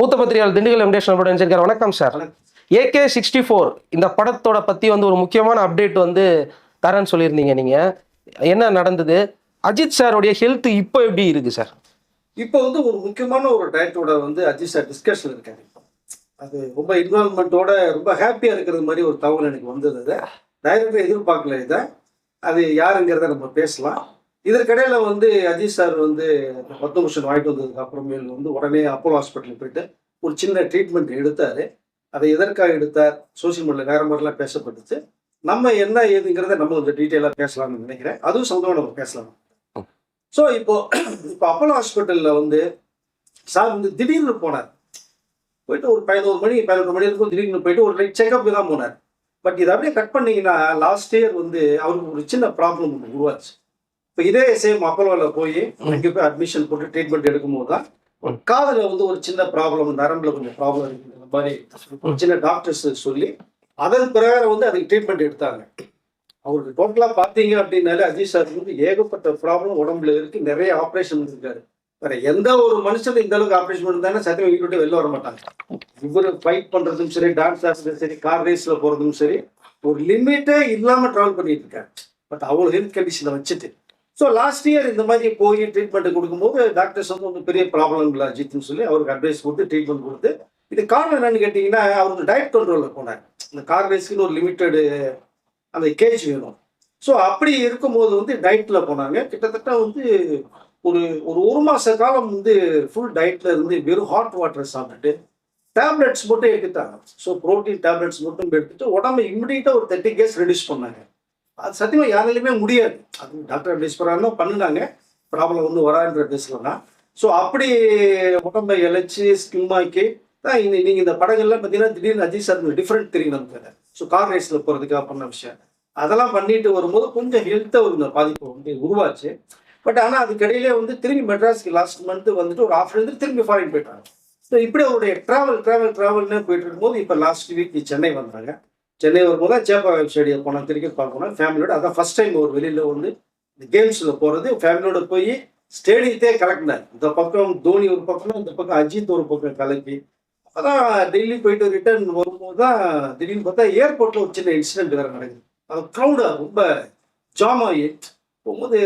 மூத்த பத்திரிகையாளர் திண்டுக்கல் வெங்கடேஷ் நம்மளோட நினைச்சிருக்காரு வணக்கம் சார். ஏகே சிக்ஸ்டி ஃபோர் இந்த படத்தோட பத்தி வந்து ஒரு முக்கியமான அப்டேட் வந்து தரேன்னு சொல்லியிருந்தீங்க நீங்க. என்ன நடந்தது? அஜித் சாரோடைய ஹெல்த் இப்போ எப்படி இருக்கு சார்? இப்போ வந்து ஒரு முக்கியமான ஒரு டயட்டோட வந்து அஜித் சார் டிஸ்கஷன் இருக்காரு. அது ரொம்ப இன்வால்மெண்ட்டோட ரொம்ப ஹாப்பியா இருக்கிறது மாதிரி ஒரு தகவல் எனக்கு வந்தது அது. டைரக்டர் எதிர்பார்க்கல இதை. அது யாருங்கிறத நம்ம பேசலாம். இதற்கிடையில வந்து அஜித் சார் வந்து பத்மபூஷன் வாங்கிட்டு வந்ததுக்கு அப்புறமேல் வந்து உடனே அப்போலோ ஹாஸ்பிட்டலுக்கு போயிட்டு ஒரு சின்ன ட்ரீட்மெண்ட் எடுத்தாரு. அதை எதற்காக எடுத்தார்? சோசியல் மீடியா வேற மாதிரிலாம் பேசப்பட்டுச்சு. நம்ம என்ன ஏதுங்கிறத நம்ம கொஞ்சம் டீட்டெயிலாக பேசலாம்னு நினைக்கிறேன். அதுவும் சொந்தமாக நம்ம பேசலாம். ஸோ இப்போ இப்போ அப்போலோ ஹாஸ்பிட்டலில் வந்து சார் வந்து திடீர்னு போனார். போயிட்டு ஒரு பதினோரு மணி பதினொரு மணி இருக்கும் திடீர்னு போயிட்டு ஒரு லைட் செக்அப் தான் போனார். பட் இதை அப்படியே கட் பண்ணீங்கன்னா லாஸ்ட் இயர் வந்து அவருக்கு ஒரு சின்ன ப்ராப்ளம் ஒன்று உருவாச்சு. இப்போ இதே சேம் அப்போலோவில் போய் அங்கே போய் அட்மிஷன் போட்டு ட்ரீட்மெண்ட் எடுக்கும்போது தான். காதில் வந்து ஒரு சின்ன ப்ராப்ளம் நரம்புல கொஞ்சம் ப்ராப்ளம் இருக்குங்கிற மாதிரி ஒரு சின்ன டாக்டர்ஸ் சொல்லி அதன் பிரகாரம் வந்து அதுக்கு ட்ரீட்மெண்ட் எடுத்தாங்க. அவருக்கு டோட்டலாக பார்த்தீங்க அப்படின்னாலே அஜித் சார் வந்து ஏகப்பட்ட ப்ராப்ளம் உடம்புல இருக்கு. நிறைய ஆப்ரேஷன் இருக்காரு வேற எந்த ஒரு மனுஷனும் இந்த அளவுக்கு ஆப்ரேஷன் பண்ணிருந்தாங்கன்னா சத்தியம் வீட்டு விட்டு வெளில வர மாட்டாங்க. இவரு ஃபைட் பண்றதும் சரி டான்ஸ் ஆடுறதும் சரி கார் ரேஸ்ல போறதும் சரி ஒரு லிமிட்டே இல்லாம டிராவல் பண்ணிட்டு இருக்காரு. பட் அவ்வளோ ஹெல்த் கண்டிஷனை வச்சுட்டு ஸோ லாஸ்ட் இயர் இந்த மாதிரி போய் ட்ரீட்மெண்ட் கொடுக்கும்போது டாக்டர்ஸ் வந்து ஒன்றும் பெரிய ப்ராப்ளம் இல்லை அஜித்னு சொல்லி அவருக்கு அட்வைஸ் கொடுத்து ட்ரீட்மெண்ட் கொடுத்து. இது காரணம் என்னன்னு கேட்டிங்கன்னா அவருக்கு டயட் கண்ட்ரோலில் போனார். இந்த கார் ரேஸ்க்குன்னு ஒரு லிமிட்டடு அந்த கேஜ் வேணும். ஸோ அப்படி இருக்கும்போது வந்து டயட்டில் போனாங்க. கிட்டத்தட்ட வந்து ஒரு ஒரு ஒரு மாத காலம் வந்து ஃபுல் டயட்டில் இருந்து வெறும் ஹாட் வாட்டர் சாப்பிட்டுட்டு டேப்லெட்ஸ் மட்டும் எடுத்துட்டாங்க. ஸோ ப்ரோட்டீன் டேப்லெட்ஸ் மட்டும் எடுத்துட்டு உடம்பு இம்மிடியட்டாக ஒரு தேர்ட்டி கேஸ் ரெடியூஸ் பண்ணாங்க. அது சத்தியமாக யாராலையுமே முடியாது. அது டாக்டர் அட்வைஸ் பண்ணாங்க பண்ணினாங்க. ப்ராப்ளம் வந்து வராதுன்ற பேசலாம் ஸோ அப்படி உடம்பை இழைச்சி ஸ்கிம் ஆக்கி தான் இந்த நீங்கள் இந்த படங்கள்லாம் பார்த்தீங்கன்னா திடீர்னு அஜித் சார் டிஃப்ரெண்ட் தெரியும் நமக்கு ஸோ கார் ரேஸில் போகிறதுக்காக பண்ண விஷயம். அதெல்லாம் பண்ணிட்டு வரும்போது கொஞ்சம் ஹெல்த்தாக ஒரு பாதிப்பு வந்து உருவாச்சு. பட் ஆனால் அதுக்கடையிலே வந்து திரும்பி மெட்ராஸ்க்கு லாஸ்ட் மந்த் வந்துட்டு ஒரு ஆஃப் இருந்து திரும்பி ஃபாரின் போயிட்டாங்க. ஸோ இப்படி அவருடைய ட்ராவல் ட்ராவல் ட்ராவல்னு போயிட்டு இருக்கும்போது இப்போ லாஸ்ட் வீக் சென்னை வந்தாங்க. சென்னை வரும்போது தான் சேப்பாக்கம் ஸ்டேடியம் போனோம். கிரிக்கெட் பார்க்க போனோம். ஃபேமிலியோட அதான் ஃபர்ஸ்ட் டைம் ஒரு வெளியில் வந்து இந்த கேம்ஸில் போகிறது ஃபேமிலியோட போய் ஸ்டேடியத்தையே கலக்கினார் இந்த பக்கம் தோனி ஒரு பக்கம் இந்த பக்கம் அஜித் ஒரு பக்கம் கலக்கி. அதான் டெல்லி போயிட்டு ரிட்டர்ன் வரும்போது தான் திடீர்னு பார்த்தா ஏர்போர்ட்டில் ஒரு சின்ன இன்சிடென்ட் வேறு நடக்குது. அது க்ரௌடாக ரொம்ப ஜாம் ஆகி போகும்போது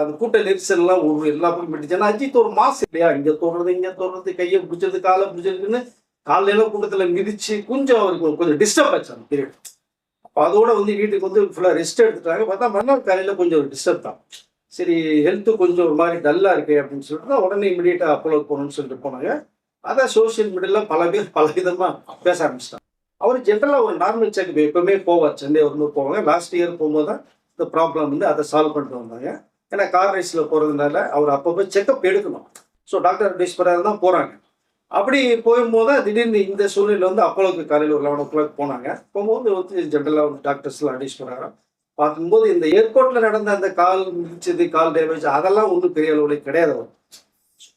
அந்த கூட்ட நெரிசல்லாம் ஒரு எல்லா பக்கம் போயிடுச்சு ஏன்னா அஜித் ஒரு மாசு இல்லையா? இங்கே தோடுறது இங்கே தோடுறது கையை பிடிச்சது காலை பிடிச்சதுன்னு காலையில் கூட்டத்தில் மிதிச்சு கொஞ்சம் அவருக்கு கொஞ்சம் டிஸ்டர்ப் ஆச்சு அந்த பீரியட் அப்போ அதோட வந்து வீட்டுக்கு வந்து ஃபுல்லாக ரெஸ்ட் எடுத்துட்டாங்க. பார்த்தா மறுநாள் காலையில் கொஞ்சம் டிஸ்டர்ப் தான். சரி ஹெல்த்து கொஞ்சம் ஒரு மாதிரி டல்லாக இருக்கு அப்படின்னு சொல்லிட்டு தான் உடனே இமீடியட்டாக அப்போலோ போகணும்னு சொல்லிட்டு போனாங்க. அதான் சோஷியல் மீடியாவில் பல பேர் பல விதமாக பேச ஆரம்பிச்சிட்டாங்க. அவர் ஜென்ரலாக ஒரு நார்மல் செக்அப் எப்பவுமே போவார். சென்னை வரும்போது போவாங்க. லாஸ்ட் இயர் போகும்போது தான் இந்த ப்ராப்ளம் வந்து அதை சால்வ் பண்ணிட்டு வந்தாங்க. ஏன்னா கார் ரேஸில் போகிறதுனால அவர் அப்பப்போ செக்அப் எடுக்கணும். ஸோ டாக்டர் அட்வைஸ் பண்ணாரு தான் போகிறாங்க அப்படி போகும்போது திடீர்னு இந்த சூழ்நிலை வந்து அப்போலோக்கு காலையில் ஒரு லெவன் ஓ கிளாக் போனாங்க. போகும்போது வந்து ஜென்ரலாக வந்து டாக்டர்ஸ்லாம் அட்வைஸ் பண்ணாங்க பார்க்கும்போது இந்த ஏர்போர்ட்டில் நடந்த அந்த கால் மிதிச்சது கால் டேமேஜ் அதெல்லாம் ஒன்றும் பெரிய அளவில் கிடையாது.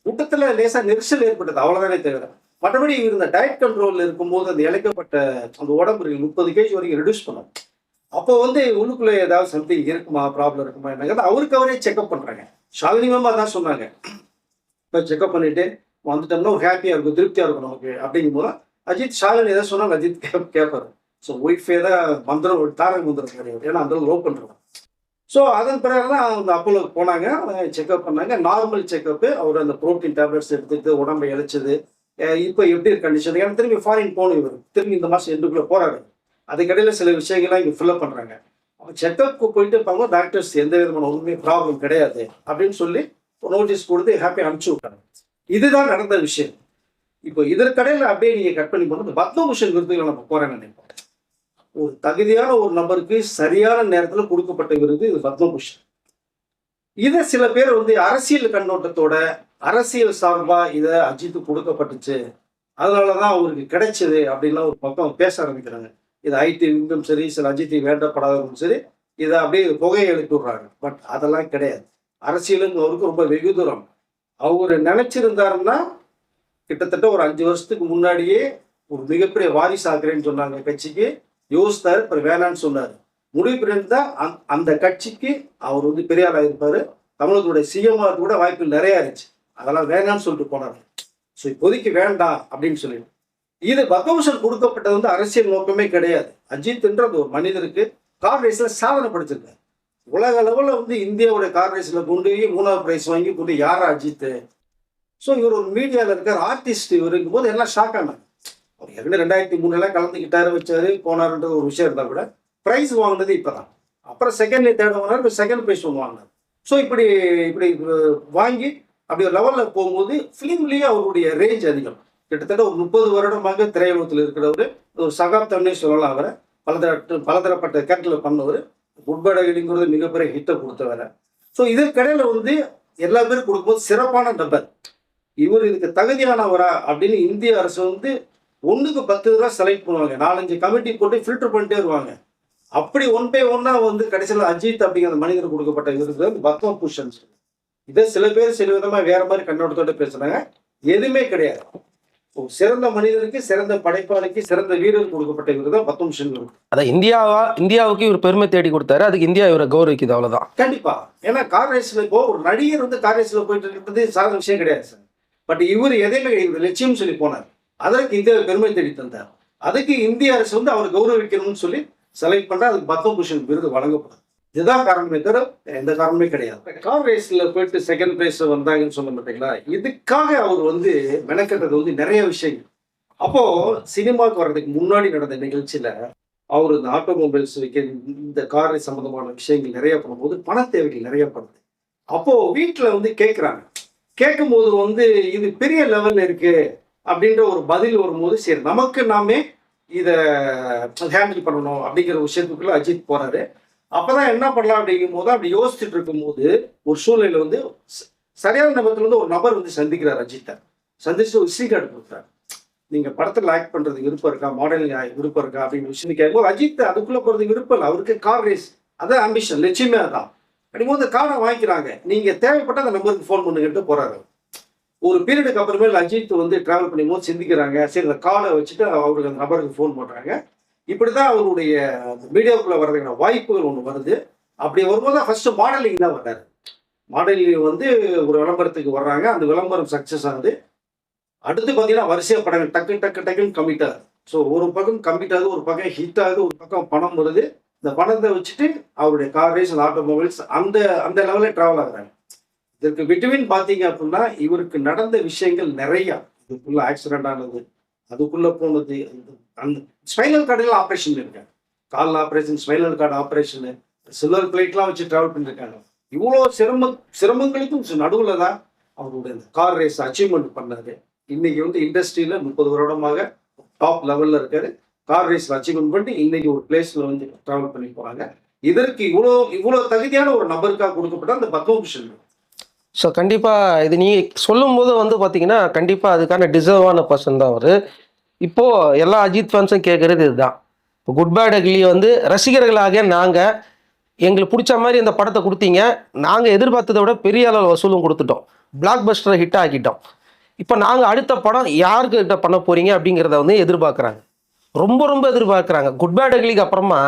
கூட்டத்தில் லேசாக நெரிசல் ஏற்பட்டது. அவ்வளோதானே தவிர மற்றபடி இருந்த இந்த டயட் கண்ட்ரோலில் இருக்கும்போது அந்த இழைக்கப்பட்ட அந்த உடம்பு முப்பது கேஜி வரைக்கும் ரெடியூஸ் பண்ணும். அப்போ வந்து உள்ளுக்குள்ளே ஏதாவது சம்திங் இருக்குமா? ப்ராப்ளம் இருக்குமா? என்னங்கிறது அவருக்கு அவரே செக்அப் பண்ணுறாங்க ஷாலினி மேம் தான் சொன்னாங்க. இப்போ செக்அப் பண்ணிட்டு வந்துட்டோம்னா ஹாப்பியாக இருக்கும் திருப்தியாக இருக்கும் நமக்கு அப்படிங்கும் போது அஜித் ஷாலின் எதை சொன்னாங்க அஜித் கே கேட்பாரு ஸோ ஒய்ஃபே தான் மந்திரம் ஒரு தாரக மந்திரம் கிடையாது ஏன்னா அந்த லோ பண்ணுறோம் ஸோ அதன் பிறகு தான் அந்த அப்போலோக்கு போனாங்க. செக்அப் பண்ணாங்க. நார்மல் செக்அப்பு அவர் அந்த ப்ரோட்டீன் டேப்லெட்ஸ் எடுத்துக்கிட்டு உடம்பை இழைச்சது. இப்போ எப்படி கண்டிஷன் ஏன்னா திரும்பி ஃபாரின் போகணும் இவர். திரும்பி இந்த மாதம் எண்டுக்குள்ளே போகிறாரு அதுக்கடையில் சில விஷயங்கள்லாம் இங்கே ஃபில்லப் பண்ணுறாங்க அவங்க செக்அப்க்கு போயிட்டு இருப்பாங்க டாக்டர்ஸ் எந்த விதமான ஒன்றுமே ப்ராப்ளம் கிடையாது அப்படின்னு சொல்லி நோட்டீஸ் கொடுத்து ஹாப்பி அனுப்பிச்சி விட்டாங்க. இதுதான் நடந்த விஷயம். இப்போ இதற்கடையில் அப்படியே நீங்கள் கட் பண்ணி போட்டு பத்மபூஷன் விருதுகளை நம்ம போகிறேன்னு நினைப்போம். ஒரு தகுதியான ஒரு நபருக்கு சரியான நேரத்தில் கொடுக்கப்பட்ட விருது இது பத்மபூஷன் இதை சில பேர் வந்து அரசியல் கண்ணோட்டத்தோட அரசியல் சார்பாக இதை அஜித்து கொடுக்கப்பட்டுச்சு. அதனால தான் அவருக்கு கிடைச்சது அப்படின்லாம் ஒரு பக்கம் பேச ஆரம்பிக்கிறாங்க. இது ஐடி விங்கும் சரி சில அஜித்தி வேண்டப்படாதவங்களும் சரி இதை அப்படியே புகையை எழுப்பி விடுறாங்க பட் அதெல்லாம் கிடையாது. அரசியலுங்க அவருக்கு ரொம்ப வெகு தூரம் அவர் நினைச்சிருந்தாருன்னா கிட்டத்தட்ட ஒரு அஞ்சு வருஷத்துக்கு முன்னாடியே ஒரு மிகப்பெரிய வாரிசு ஆகிறேன்னு சொன்னாங்க கட்சிக்கு. யோசித்தார் அப்புறம் வேணான்னு சொன்னார். முடிவு பண்ணியிருந்தா அந்த- அந்த கட்சிக்கு அவர் வந்து பெரியார் இருப்பார். தமிழகத்துடைய சிஎம் கூட வாய்ப்பு நிறையா இருந்துச்சு. அதெல்லாம் வேணான்னு சொல்லிட்டு போனார். ஸோ இப்போதைக்கு வேண்டாம் அப்படின்னு சொல்லிட்டு. இது பத்மபூஷன் கொடுக்கப்பட்டது வந்து அரசியல் நோக்கமே கிடையாது. அஜித்ன்ற ஒரு மனிதருக்கு கார் சாதனை படிச்சிருக்காரு. உலக லெவலில் வந்து இந்தியாவுடைய கார் கொண்டு போய் மூணாவது ப்ரைஸ் வாங்கி கொண்டு யாரா அஜித் ஸோ இவர் ஒரு மீடியாவில் இருக்கார் ஆர்டிஸ்ட் இவர் இருக்கும்போது எல்லாம் ஷாக் ஆனாங்க அவர் ஏற்கனவே ரெண்டாயிரத்தி மூணுல கலந்துக்கிட்டாரு வச்சாரு போனார்ன்ற ஒரு விஷயம் இருந்தால் கூட ப்ரைஸ் வாங்கினது இப்போதான். அப்புறம் செகண்ட் தேர்ட் வாங்கினார் இப்போ செகண்ட் ப்ரைஸ் ஒன்று வாங்கினார். ஸோ இப்படி இப்படி வாங்கி அப்படி ஒரு லெவலில் போகும்போது ஃபிலிம்லேயே அவருடைய ரேஞ்ச் அதிகம். கிட்டத்தட்ட ஒரு முப்பது வருடமாக திரையுலகத்தில் இருக்கிறவர் ஒரு சகாப்தம்னே சொல்லலாம் அவரை. பலதர பலதரப்பட்ட கேரக்டரில் பண்ணவர். உட்படகிங்கிறது மிகப்பெரிய ஹிட்டை கொடுத்தவரை ஸோ இதற்கிடையில வந்து எல்லா பேரும் கொடுக்கும்போது சிறப்பான நபர் இவர் இதுக்கு தகுதியானவரா அப்படின்னு இந்திய அரசு வந்து ஒன்றுக்கு பத்து தடவை செலக்ட் பண்ணுவாங்க. நாலஞ்சு கமிட்டி போட்டு ஃபில்டர் பண்ணிட்டே வருவாங்க. அப்படி ஒன் பை ஒன்னா வந்து கடைசியில் அஜித் அப்படிங்கிற மனிதர் கொடுக்கப்பட்ட இவருக்கு வந்து பத்ம பூஷன் இதை சில பேர் சில விதமாக வேற மாதிரி கண்ணோட்டத்தோட பேசுறாங்க. எதுவுமே கிடையாது. சிறந்த மனிதருக்கு சிறந்த படைப்பாளிக்கு சிறந்த வீரர் கொடுக்கப்பட்ட விருது தான் அதான் இந்தியாவா இந்தியாவுக்கு இவர் பெருமை தேடி கொடுத்தாரு. அதுக்கு இந்தியா இவரை கௌரவிக்குது அவ்வளவுதான். கண்டிப்பா. ஏன்னா கார் ரேஸ்ல இப்போ ஒரு நடிகர் வந்து கார் ரேஸ்ல போயிட்டு இருக்கிறது சாதாரண விஷயம் கிடையாது சார். பட் இவர் எதையுமே இவர் லட்சியம் சொல்லி போனார். அதற்கு இந்தியா பெருமை தேடி தந்தார். அதுக்கு இந்திய அரசு வந்து அவர் கௌரவிக்கணும்னு சொல்லி செலக்ட் பண்ணா அதுக்கு பத்மபூஷன் விருது வழங்கப்படும் இதுதான் காரணமே தவிர எந்த காரணமே கிடையாது. கார் ரேஸ்ல போயிட்டு செகண்ட் பிளேஸ் வந்தாங்கன்னு சொன்ன மாட்டீங்களா இதுக்காக அவர் வந்து மெனக்கெட்டது வந்து நிறைய விஷயங்கள். அப்போ சினிமாவுக்கு வர்றதுக்கு முன்னாடி நடந்த நிகழ்ச்சியில அவர் இந்த ஆட்டோமொபைல்ஸ் வைக்க இந்த கார் சம்பந்தமான விஷயங்கள் நிறைய பண்ணும்போது பண தேவைகள் நிறைய பண்ணுது அப்போ வீட்டுல வந்து கேட்குறாங்க கேட்கும்போது வந்து இது பெரிய லெவல்ல இருக்கு அப்படின்ற ஒரு பதில் வரும்போது சரி நமக்கு நாமே இதை ஹேண்டில் பண்ணணும் அப்படிங்கிற விஷயத்துக்குள்ள அஜித் போறாரு. அப்பதான் என்ன பண்ணலாம் அப்படிங்கும் போது அப்படி யோசிச்சுட்டு இருக்கும்போது ஒரு சூழ்நிலை வந்து சரியான நபத்துல வந்து ஒரு நபர் வந்து சந்திக்கிறார் அஜித்தை. சந்திச்சு ஒரு விசிட் கார்டு கொடுக்குறாரு நீங்க படத்துல ஆக்ட் பண்றதுக்கு விருப்பம் இருக்கா? மாடலிங் விருப்பம் இருக்கா? அப்படின்னு விஷயம் கேட்கும்போது அஜித் அதுக்குள்ள போறதுக்கு விருப்பம் இல்லை. அவருக்கு கார் ரேஸ் அதான் அம்பிஷன் லட்சியமே அதான். அப்படிங்கும்போது காரை வாங்கிக்கிறாங்க. நீங்க தேவைப்பட்ட அந்த நம்பருக்கு ஃபோன் பண்ணுங்கன்ட்டு போறாரு ஒரு பீரியடுக்கு அப்புறமேல் அஜித் வந்து டிராவல் பண்ணும்போது சிந்திக்கிறாங்க. சரி இந்த காலை வச்சுட்டு அவருக்கு அந்த நபருக்கு ஃபோன் பண்றாங்க. இப்படிதான் அவருடைய மீடியாவுக்குள்ள வர்றதுக்கான வாய்ப்புகள் ஒன்று வருது. அப்படி வரும்போது ஃபர்ஸ்ட் மாடலிங் தான் வர்றாரு. மாடலிங் வந்து ஒரு விளம்பரத்துக்கு வர்றாங்க. அந்த விளம்பரம் சக்சஸ் ஆகுது. அடுத்து பார்த்தீங்கன்னா வரிசையா படங்கள். டக்கு டக்கு டக்குன்னு கம்மிட் ஆகுது. ஸோ ஒரு பக்கம் கம்மிட் ஆகுது ஒரு பக்கம் ஹிட் ஆகுது ஒரு பக்கம் பணம் வருது. இந்த பணத்தை வச்சுட்டு அவருடைய கார் ரேஸ் ஆட்டோமொபைல்ஸ் அந்த அந்த லெவலில் ட்ராவல் ஆகுறாங்க இதற்கு விட்டுவின் பார்த்தீங்க அப்படின்னா இவருக்கு நடந்த விஷயங்கள் நிறையா. இதுக்குள்ள ஆக்சிடென்ட் ஆனது அதுக்குள்ளே போனது அந்த- அந்த ஸ்பைனல் கார்டுல ஆப்ரேஷன் இருக்காங்க கால் operation spinal cord operation silver பிளேட்லாம் வச்சு ட்ராவல் பண்ணியிருக்காங்க இவ்வளோ சிரம சிரமங்களுக்கும் நடுவில் தான் அவருடைய அந்த கார் ரேஸ் அச்சீவ்மெண்ட் பண்ணார். இன்னைக்கு வந்து இண்டஸ்ட்ரியில் முப்பது வருடமாக டாப் லெவலில் இருக்காரு. கார் ரேஸ் அச்சீவ்மெண்ட் பண்ணி இன்னைக்கு ஒரு பிளேஸில் வந்து ட்ராவல் பண்ணி போகிறாங்க இதற்கு இவ்வளோ இவ்வளோ தகுதியான ஒரு நபருக்காக கொடுக்கப்பட்ட அந்த பத்மபூஷன். ஸோ கண்டிப்பாக இது நீ சொல்லும்போது வந்து பார்த்தீங்கன்னா கண்டிப்பாக அதுக்கான டிசர்வான பர்சன் தான் அவர். இப்போது எல்லா அஜித் ஃபேன்ஸும் கேட்குறது இதுதான். இப்போ குட் பேட் அக்லி வந்து ரசிகர்களாக நாங்கள் எங்களுக்கு பிடிச்ச மாதிரி இந்த படத்தை கொடுத்தீங்க. நாங்கள் எதிர்பார்த்ததை விட பெரிய அளவு வசூலும் கொடுத்துட்டோம். பிளாக் பஸ்டரை ஹிட் ஆக்கிட்டோம். இப்போ நாங்கள் அடுத்த படம் யாருக்கிட்ட பண்ண போகிறீங்க அப்படிங்கிறத வந்து எதிர்பார்க்குறாங்க. ரொம்ப ரொம்ப எதிர்பார்க்குறாங்க. குட் பேட் அக்லிக்கு அப்புறமா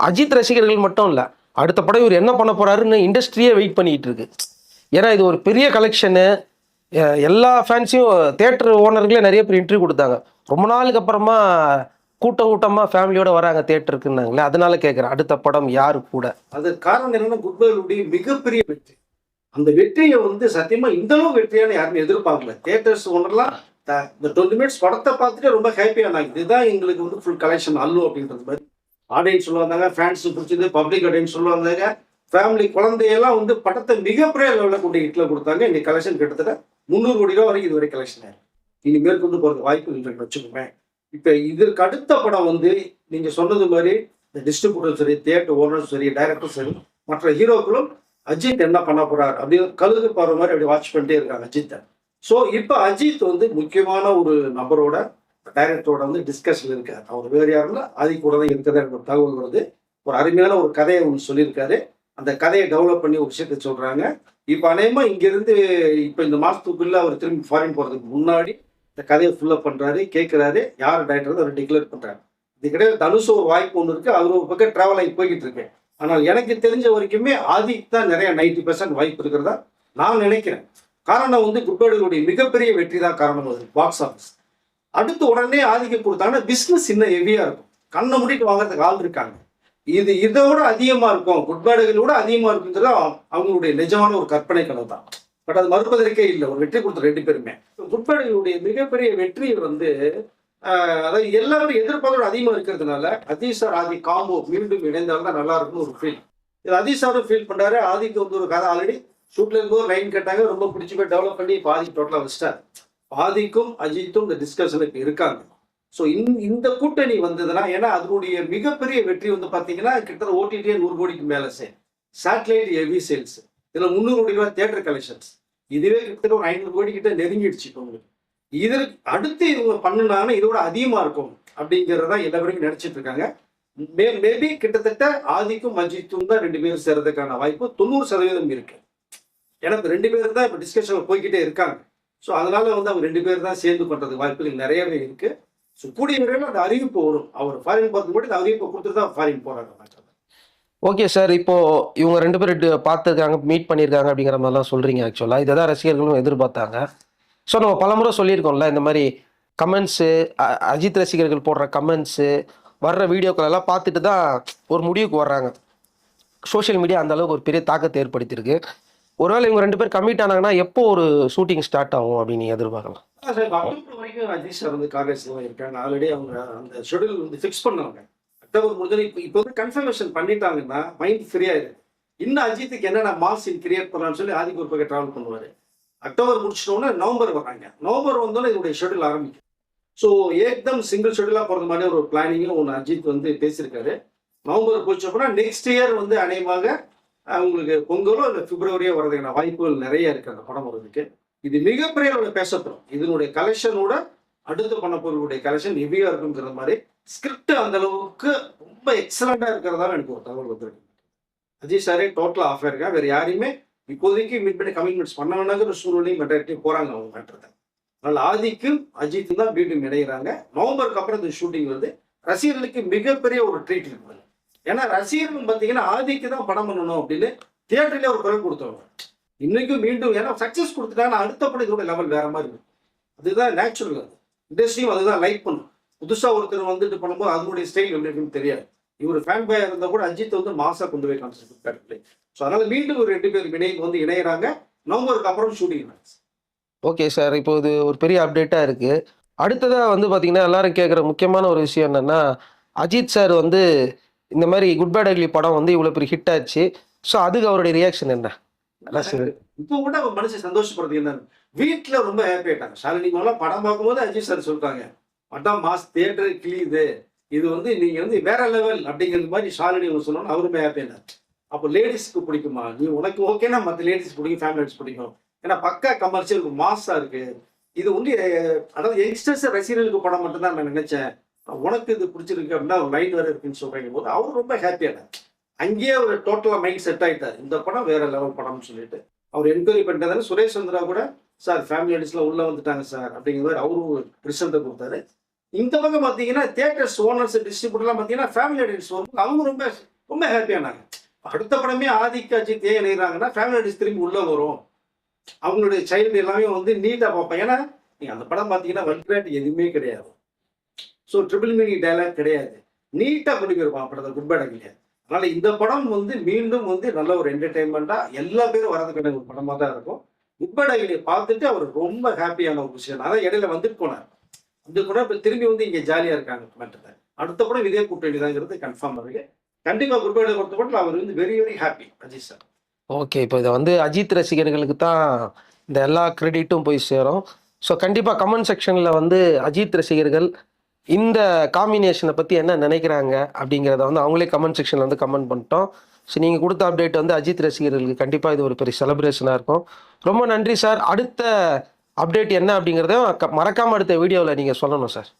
அஜித் ரசிகர்கள் மட்டும் இல்லை அடுத்த படம் இவர் என்ன பண்ண போகிறாருன்னு இண்டஸ்ட்ரியே வெயிட் பண்ணிகிட்டு இருக்கு. ஏன்னா இது ஒரு பெரிய கலெக்ஷனு எல்லா ஃபேன்ஸையும் தேட்டர் ஓனர்களே நிறைய பேர் இன்டர்வியூ கொடுத்தாங்க. ரொம்ப நாளுக்கு அப்புறமா கூட்ட கூட்டமாக ஃபேமிலியோட வராங்க தேட்டருக்குன்னாங்களே அதனால கேட்குறேன் அடுத்த படம் யாரு கூட? அது காரணம் என்னன்னா குட்பைலுடைய மிகப்பெரிய வெற்றி. அந்த வெற்றியை வந்து சத்தியமா இந்த அளவு வெற்றியான யாருமே எதிர்பார்க்கல. தேட்டர்ஸ் ஓனர்லாம் இந்த டுவெண்ட்டி மினிட்ஸ் படத்தை பார்த்துட்டு ரொம்ப ஹாப்பியானாங்க இதுதான் எங்களுக்கு வந்து ஃபுல் கலெக்ஷன் அல்லு அப்படின்றது மாதிரி. ஆடியன்ஸ் சொல்லுவாங்க ஃபேன்ஸ் பிடிச்சது பப்ளிக் ஆடியன்ஸ் சொல்லுவாங்க ஃபேமிலி குழந்தையெல்லாம் வந்து படத்தை மிகப்பெரிய லெவலில் கொண்டு ஹிட்டில் கொடுத்தாங்க. இன்னைக்கு கலெக்ஷன் கிட்டத்தட்ட முந்நூறு கோடி ரூபா வரைக்கும் இதுவரை கலெக்ஷன் ஆயிருக்கு. இனி மேற்கொண்டு போகிறது வாய்ப்பு இல்லைன்னு வச்சுக்கோங்க இப்போ இதற்கு அடுத்த படம் வந்து நீங்கள் சொன்னது மாதிரி இந்த டிஸ்ட்ரிபியூட்டர் சரி தியேட்டர் ஓனர் சரி டைரக்டர் சரி மற்ற ஹீரோக்களும் அஜித் என்ன பண்ண போறார்? அப்படின்னு கழுகு போகிற மாதிரி அப்படி வாட்ச் பண்ணிட்டே இருக்காங்க அஜித்தை. ஸோ இப்போ அஜித் வந்து முக்கியமான ஒரு நபரோட டைரக்டரோட வந்து டிஸ்கஷன் இருக்கார். அவர் வேறு யாருன்னா ஆதி கூட தான் இருக்கிறதா தகவல் வருது. ஒரு அருமையான ஒரு கதையை ஒன்று சொல்லியிருக்காரு. அந்த கதையை டெவலப் பண்ணி ஒரு விஷயத்த சொல்கிறாங்க இப்போ அநேகமா இங்கேருந்து இப்போ இந்த மாதத்துக்குள்ளே அவர் திரும்பி ஃபாரின் போகிறதுக்கு முன்னாடி இந்த கதையை ஃபுல்லப் பண்ணுறாரு கேட்குறாரு யார் டைரக்டர் அவர் டிக்ளேர் பண்ணுறாரு இது கிடையாது தனுஷ் ஒரு வாய்ப்பு ஒன்று இருக்குது அவர் ஒரு பக்கம் ட்ராவல் ஆகி போய்கிட்டு இருக்கேன் ஆனால் எனக்கு தெரிஞ்ச வரைக்குமே ஆதிக்கு தான் நிறைய நைன்டி பர்சன்ட் வாய்ப்பு இருக்கிறதா நான் நினைக்கிறேன். காரணம் வந்து குட்பேடுகளுடைய மிகப்பெரிய வெற்றி தான் காரணம் அது பாக்ஸ் ஆஃபீஸ் அடுத்து உடனே ஆதிக்க கொடுத்தாங்கன்னா பிஸ்னஸ் இன்னும் ஹெவியாக இருக்கும். கண்ணை மூடிட்டு வாங்குறதுக்கு ஆள் இருக்காங்க. இது இதோட அதிகமா இருக்கும். குட்பேடுகளை விட அதிகமா இருக்குங்கிறது அவங்களுடைய நிஜமான ஒரு கற்பனை கனவு தான். பட் அது மறுப்பதற்கே இல்லை. ஒரு வெற்றி கொடுத்த ரெண்டு பேருமே. குட்பேடுகளுடைய மிகப்பெரிய வெற்றி வந்து அதாவது எல்லாரும் எதிர்பார்த்தோட அதிகமா இருக்கிறதுனால அதீஸ் ஆதி காம்போ மீண்டும் இணைந்தால் தான் நல்லா இருக்கும்னு ஒரு ஃபீல் இது அதீஸ் ஃபீல் பண்றாரு. ஆதிக்கு வந்து ஒரு கதை ஆல்ரெடி ஷூட்ல இருந்து ஒரு லைன் கேட்டாங்க. ரொம்ப பிடிச்சி போய் டெவலப் பண்ணி பாதி டோட்டலாக வச்சிட்டார். பாதிக்கும் அஜித்தும் இந்த டிஸ்கஷனுக்கு இருக்காங்க. ஸோ இந்த கூட்டணி வந்ததுன்னா ஏன்னா அதனுடைய மிகப்பெரிய வெற்றி வந்து பார்த்தீங்கன்னா கிட்டத்தட்ட ஓடிடியே நூறு கோடிக்கு மேலே சே சேட்டலைட் ஹெவி சேல்ஸ் இதில் முந்நூறு கோடி ரூபாய் தேட்டர் கலெக்ஷன்ஸ் இதுவே கிட்டத்தட்ட ஒரு ஐநூறு கோடி கிட்ட நெருங்கிடுச்சு இப்போ உங்களுக்கு. இதற்கு அடுத்து இவங்க பண்ணுனாங்கன்னா இதோட அதிகமாக இருக்கும் அப்படிங்கிறத எல்லா நினச்சிட்டு இருக்காங்க. மே மேபி கிட்டத்தட்ட ஆதிக்கும் மஜித்தும் தான் ரெண்டு பேரும் சேர்றதுக்கான வாய்ப்பு. தொண்ணூறு சதவீதம் இருக்கு. ஏன்னா ரெண்டு பேரும் தான் இப்போ டிஸ்கஷன் போய்கிட்டே இருக்காங்க. ஸோ அதனால வந்து அவங்க ரெண்டு பேர் தான் சேர்ந்து பண்ணுறதுக்கு வாய்ப்புகள் நிறையவே இருக்குது ஸோ கூடிய அந்த அறிவிப்பு வரும். அவர் ஃபாரின் பார்த்து முன்னாடி இந்த அறிவிப்பை கொடுத்துட்டு தான் ஃபாரின் போறாங்க ஓகே சார் இப்போ இவங்க ரெண்டு பேரும் பார்த்துருக்காங்க மீட் பண்ணியிருக்காங்க அப்படிங்கிற மாதிரிலாம் சொல்கிறீங்க ஆக்சுவலாக இதை தான் ரசிகர்களும் எதிர்பார்த்தாங்க. ஸோ நம்ம பலமுறை சொல்லியிருக்கோம்ல இந்த மாதிரி கமெண்ட்ஸு அஜித் ரசிகர்கள் போடுற கமெண்ட்ஸு வர்ற வீடியோக்கள் எல்லாம் பார்த்துட்டு தான் ஒரு முடிவுக்கு வர்றாங்க. சோஷியல் மீடியா அந்த அளவுக்கு ஒரு பெரிய தாக்கத்தை ஏற்படுத்தியிருக்கு. ஒருவேளை இவங்க ரெண்டு பேர் கம்மிட் ஆனாங்கன்னா எப்போ ஒரு ஷூட்டிங் ஸ்டார்ட் ஆகும் அப்படின்னு எதிர்பார்க்கலாம்? சார், இப்ப அக்டோபர் வரைக்கும் அஜித் சார் வந்து காங்கிரஸ்ல தான் இருக்காங்க. ஆல்ரெடி அவங்க அந்த ஷெடியூல் வந்து ஃபிக்ஸ் பண்ணாங்க அக்டோபர் முடிஞ்சது இப்போ இப்போ வந்து கன்ஃபர்மேஷன் பண்ணிட்டாங்கன்னா மைண்ட் ஃப்ரீ ஆயிடும் இன்னும் அஜித்துக்கு என்னென்ன மாஸ் சீன் கிரியேட் பண்ணலாம்னு சொல்லி ஆதிக்கு ஒரு பக்கம் ட்ராவல் பண்ணுவார். அக்டோபர் முடிச்சிட்டோன்னே நவம்பர் வராங்க. நவம்பர் வந்தோன்னே இதோடைய ஷெடியூல் ஆரம்பிக்கும். ஸோ ஏக்தம் சிங்கிள் ஷெடியூலாக போகிறது மாதிரி ஒரு பிளானிங்கும் ஒன்று அஜித் வந்து பேசியிருக்காரு. நவம்பர் போச்சு அப்படின்னா நெக்ஸ்ட் இயர் வந்து அநேகமாக அஹ், உங்களுக்கு பொங்கலோ இல்லை பிப்ரவரியோ வர்றதுக்கான வாய்ப்புகள் நிறைய இருக்குது அந்த படம் வர்றதுக்கு. இது மிகப்பெரிய அளவில் பேசப்படும். இதனுடைய கலெக்ஷனோட அடுத்த பண்ண பொருளுடைய கலெக்ஷன் ஹெவியா இருக்குங்கிற மாதிரி ஸ்கிரிப்ட் அந்த அளவுக்கு ரொம்ப எக்ஸலண்டா இருக்கிறதா எனக்கு ஒரு தகவல் வந்துருக்கு. அஜய் சாரே டோட்டலா ஆஃப் இருக்கா? வேற யாரையுமே இப்போதைக்கு மீட் பண்ணி கமிட்மெண்ட்ஸ் பண்ண வேணாங்கிற சூழ்நிலையும் மெட்டாரிட்டி போறாங்க அவங்க மேட்டர் அதனால ஆதிக்கும் அஜித்தும் தான் மீண்டும் இணைகிறாங்க நவம்பருக்கு அப்புறம் இந்த ஷூட்டிங் வந்து ரசிகர்களுக்கு மிகப்பெரிய ஒரு ட்ரீட் இருக்கு ஏன்னா ரசிகர்கள் பார்த்தீங்கன்னா ஆதிக்கு தான் படம் பண்ணணும் அப்படின்னு தியேட்டர்லேயே ஒரு குரல் கொடுத்தவங்க. இன்னைக்கும் மீண்டும் ஏன்னா சக்ஸஸ் கொடுத்துட்டாங்கன்னா அடுத்த படம் இதோட லெவல் வேற மாதிரி இருக்கும். அதுதான் நேச்சுரல் அது. இண்டஸ்ட்ரியும் அதுதான் லைக் பண்ணும். புதுசாக ஒருத்தர் வந்துட்டு பண்ணும்போது அதனுடைய ஸ்டைல் எப்படி இருக்குன்னு தெரியாது. இவர் ஃபேன் பாய் இருந்தால் கூட அஜித் வந்து மாசா கொண்டு போய் காமிச்சிருக்காரு ஸோ அதனால மீண்டும் ஒரு ரெண்டு பேர் இணை வந்து இணையிறாங்க. நவம்பருக்கு அப்புறம் ஷூட்டிங் ஓகே சார் இப்போ இது ஒரு பெரிய அப்டேட்டாக இருக்குது அடுத்ததாக வந்து பார்த்தீங்கன்னா எல்லாரும் கேட்குற முக்கியமான ஒரு விஷயம் என்னென்னா அஜித் சார் வந்து இந்த மாதிரி குட் பேட் அக்லி படம் வந்து இவ்வளோ பெரிய ஹிட் ஆச்சு. ஸோ அதுக்கு அவருடைய ரியாக்ஷன் என்ன? இப்போ கூட அவன் மனுஷன் சந்தோஷப்படுறது என்ன வீட்டுல ரொம்ப ஹாப்பி ஆயிட்டாங்க ஷாலினி மேலாம் படம் பார்க்கும்போது அஜித் சார் சொல்லிட்டாங்க. படம் மாஸ் தியேட்டர் கிளியுது இது. வந்து நீங்க வந்து வேற லெவல் அப்படிங்கிறது மாதிரி ஷாலினி ஒன்று சொன்னோன்னு அவருமே ஹாப்பி ஆனார் அப்போ லேடிஸ்க்கு பிடிக்குமா? நீ உனக்கு ஓகேனா மற்ற லேடிஸ் பிடிக்கும் ஃபேமிலிஸ் பிடிக்கும். ஏன்னா பக்கா கமர்ஷியல் மாஸா இருக்கு. இது வந்து அதாவது யங்ஸ்டர்ஸ் ரசிகர்களுக்கு படம் மட்டும்தான் நான் நினைச்சேன். உனக்கு இது பிடிச்சிருக்கு அப்படின்னா ஒரு லைன் வேற இருக்குன்னு சொல்றீங்க போது அவர் ரொம்ப ஹாப்பியானார் அங்கேயே அவர் டோட்டலாக மைண்ட் செட் ஆகிட்டார் இந்த படம் வேற லெவல் படம்னு சொல்லிட்டு. அவர் என்கொயரி பண்ணிட்டதால சுரேஷ் சந்திரா கூட சார் ஃபேமிலி லேடிஸ்லாம் உள்ள வந்துட்டாங்க சார் அப்படிங்கிற மாதிரி அவரும் ரிசல்ட்டை கொடுத்தாரு. இந்த பக்கம் பார்த்தீங்கன்னா தேட்டர்ஸ் ஓனர்ஸ் டிஸ்ட்ரிபியூட்டர்லாம் பார்த்தீங்கன்னா ஃபேமிலி லேடிஸ் வரும் அவங்க ரொம்ப ரொம்ப ஹாப்பியானாங்க அடுத்த படமே ஆதிக்க அஜித் ஏன் இணைகிறாங்கன்னா ஃபேமிலி லேடிஸ் திரும்பி உள்ள வரும். அவங்களுடைய சைல்டு எல்லாமே வந்து நீட்டாக பார்ப்பேன் ஏன்னா நீங்கள் அந்த படம் பார்த்தீங்கன்னா வல்கிராட் எதுவுமே கிடையாது. ஸோ ட்ரிபிள் மீனிங் டைலாக் கிடையாது. நீட்டாக கொண்டு போயிருப்பான் படத்தை குட் பேட் கிடையாது அதனால இந்த படம் வந்து மீண்டும் வந்து நல்ல ஒரு என்டர்டைன்மெண்டா எல்லா பேரும் வரதுக்கான ஒரு படமா தான் இருக்கும். குட்பேட் பார்த்துட்டு அவர் ரொம்ப ஹாப்பியான ஒரு விஷயம். அதான் இடையில வந்துட்டு போனார். வந்து கூட இப்ப திரும்பி வந்து இங்க ஜாலியா இருக்காங்க மேட்டர் அடுத்த படம் இதே கூட்டணி தாங்கிறது கன்ஃபார்ம் இருக்கு. கண்டிப்பா குட்பேட்டை பொறுத்த மட்டும் அவர் வந்து very very happy Ajith sir okay இப்போ இதை வந்து அஜித் ரசிகர்களுக்கு தான் இந்த எல்லா கிரெடிட்டும் போய் சேரும். ஸோ கண்டிப்பாக கமெண்ட் செக்ஷனில் வந்து அஜித் ரசிகர்கள் இந்த காம்பினேஷனை பற்றி என்ன நினைக்கிறாங்க அப்படிங்கிறத வந்து அவங்களே கமெண்ட் செக்ஷனில் வந்து கமெண்ட் பண்ணிட்டோம். ஸோ நீங்கள் கொடுத்த அப்டேட் வந்து அஜித் ரசிகர்களுக்கு கண்டிப்பாக இது ஒரு பெரிய செலிப்ரேஷனாக இருக்கும். ரொம்ப நன்றி சார் அடுத்த அப்டேட் என்ன அப்படிங்கிறத மறக்காமல் அடுத்த வீடியோவில் நீங்கள் சொல்லணும் சார்